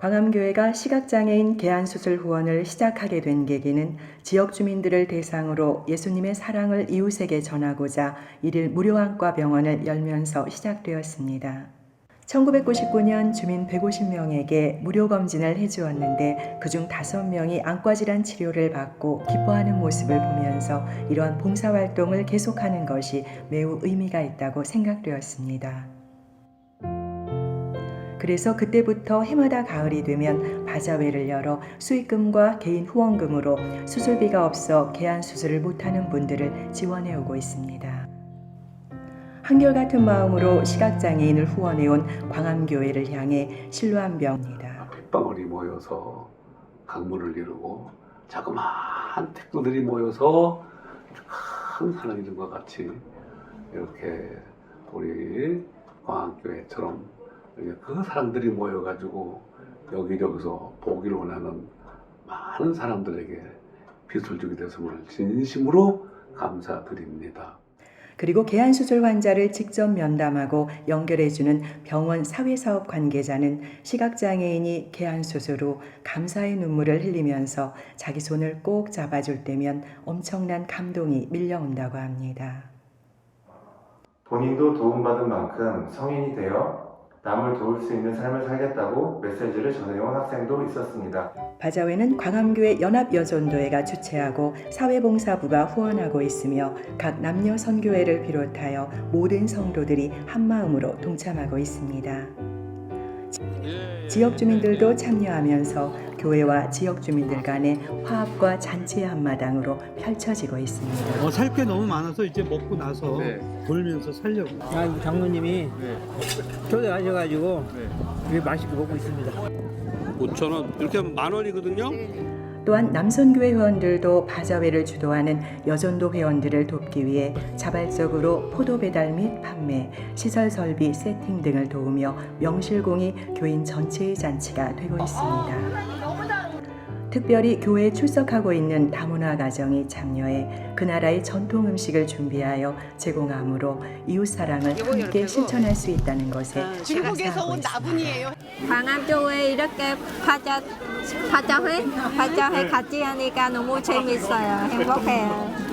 광암교회가 시각장애인 개안수술 후원을 시작하게 된 계기는 지역 주민들을 대상으로 예수님의 사랑을 이웃에게 전하고자 일일 무료 안과 병원을 열면서 시작되었습니다. 1999년 주민 150명에게 무료 검진을 해주었는데 그중 5명이 안과질환 치료를 받고 기뻐하는 모습을 보면서 이러한 봉사활동을 계속하는 것이 매우 의미가 있다고 생각되었습니다. 그래서 그때부터 해마다 가을이 되면 바자회를 열어 수익금과 개인 후원금으로 수술비가 없어 개안 수술을 못하는 분들을 지원해 오고 있습니다. 한결같은 마음으로 시각장애인을 후원해온 광암교회를 향해 신로한병입니다. 빗방울이 모여서 강물을 이루고 자그마한 택도들이 모여서 큰것 같이 이렇게 우리 광안교회처럼 이렇게 그 사람들이 모여가지고 여기저기서 보기를 원하는 많은 사람들에게 빛을 주게 됐음을 진심으로 감사드립니다. 그리고 개안수술 환자를 직접 면담하고 연결해주는 병원 사회사업 관계자는 시각장애인이 개안수술 후 감사의 눈물을 흘리면서 자기 손을 꼭 잡아줄 때면 엄청난 감동이 밀려온다고 합니다. 본인도 도움받은 만큼 성인이 되어 남을 도울 수 있는 삶을 살겠다고 메시지를 전해온 학생도 있었습니다. 바자회는 광암교회 연합여전도회가 주최하고 사회봉사부가 후원하고 있으며 각 남녀 선교회를 비롯하여 모든 성도들이 한마음으로 동참하고 있습니다. 지역 주민들도 참여하면서 교회와 지역 주민들 간의 화합과 잔치의 한마당으로 펼쳐지고 있습니다. 어, 살게 너무 많아서 이제 먹고 나서 돌면서 살려고. 아, 이 장로님이 초대하셔가지고 이게 맛있게 먹고 있습니다. 5천 원 이렇게 하면 만 원이거든요. 또한 남선교회 회원들도 바자회를 주도하는 여전도 회원들을 돕기 위해 자발적으로 포도 배달 및 판매, 시설 설비 세팅 등을 도우며 명실공히 교인 전체의 잔치가 되고 있습니다. 특별히 교회에 출석하고 있는 다문화 가정이 참여해 그 나라의 전통 음식을 준비하여 제공함으로 이웃 사랑을 함께 실천할 수 있다는 것에 중국에서 온 나분이에요. 광암교회 이렇게 바자 바자회 바자회 같이 하니까 너무 재밌어요. 행복해요.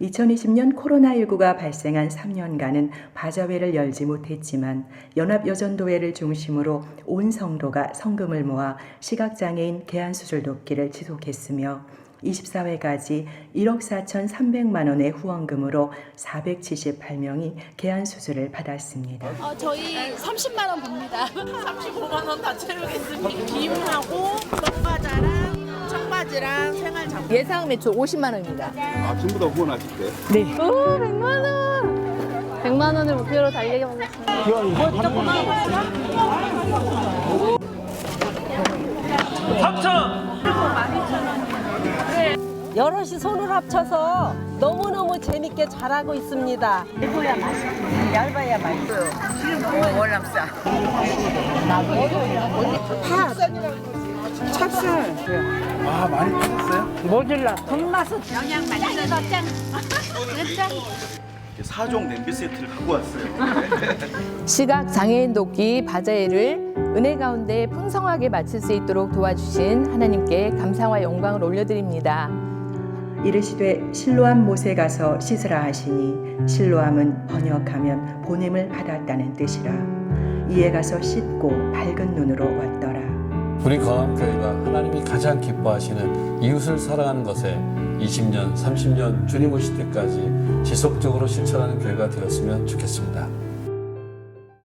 2020년 코로나19가 발생한 3년간은 바자회를 열지 못했지만 연합여전도회를 중심으로 온 성도가 성금을 모아 시각장애인 개안수술 돕기를 지속했으며 24회까지 1억 4,300만 원의 후원금으로 478명이 개안 수술을 받았습니다. 어, 저희 30만 원 봅니다. 35만 원 다 채우겠습니다. 김하고 떡과자랑 청바지랑 생활장구. 예상 매출 50만 원입니다. 아 전부 다 후원하실 때. 오, 100만 원. 100만 원을 목표로 달리게 하겠습니다. 여럿이 손을 합쳐서 너무너무 재밌게 잘하고 있습니다. 사종 냄비 세트를 갖고 왔어요. 시각 장애인 돕기 바자회를 은혜 가운데 풍성하게 마칠 수 있도록 도와주신 하나님께 감사와 영광을 올려드립니다. 이르시되 실로암 못에 가서 씻으라 하시니 실로암은 번역하면 보냄을 받았다는 뜻이라. 이에 가서 씻고 밝은 눈으로 왔더라 우리 광암교회가 하나님이 가장 기뻐하시는 이웃을 사랑하는 것에 20년, 30년 주님 오실 때까지 지속적으로 실천하는 교회가 되었으면 좋겠습니다.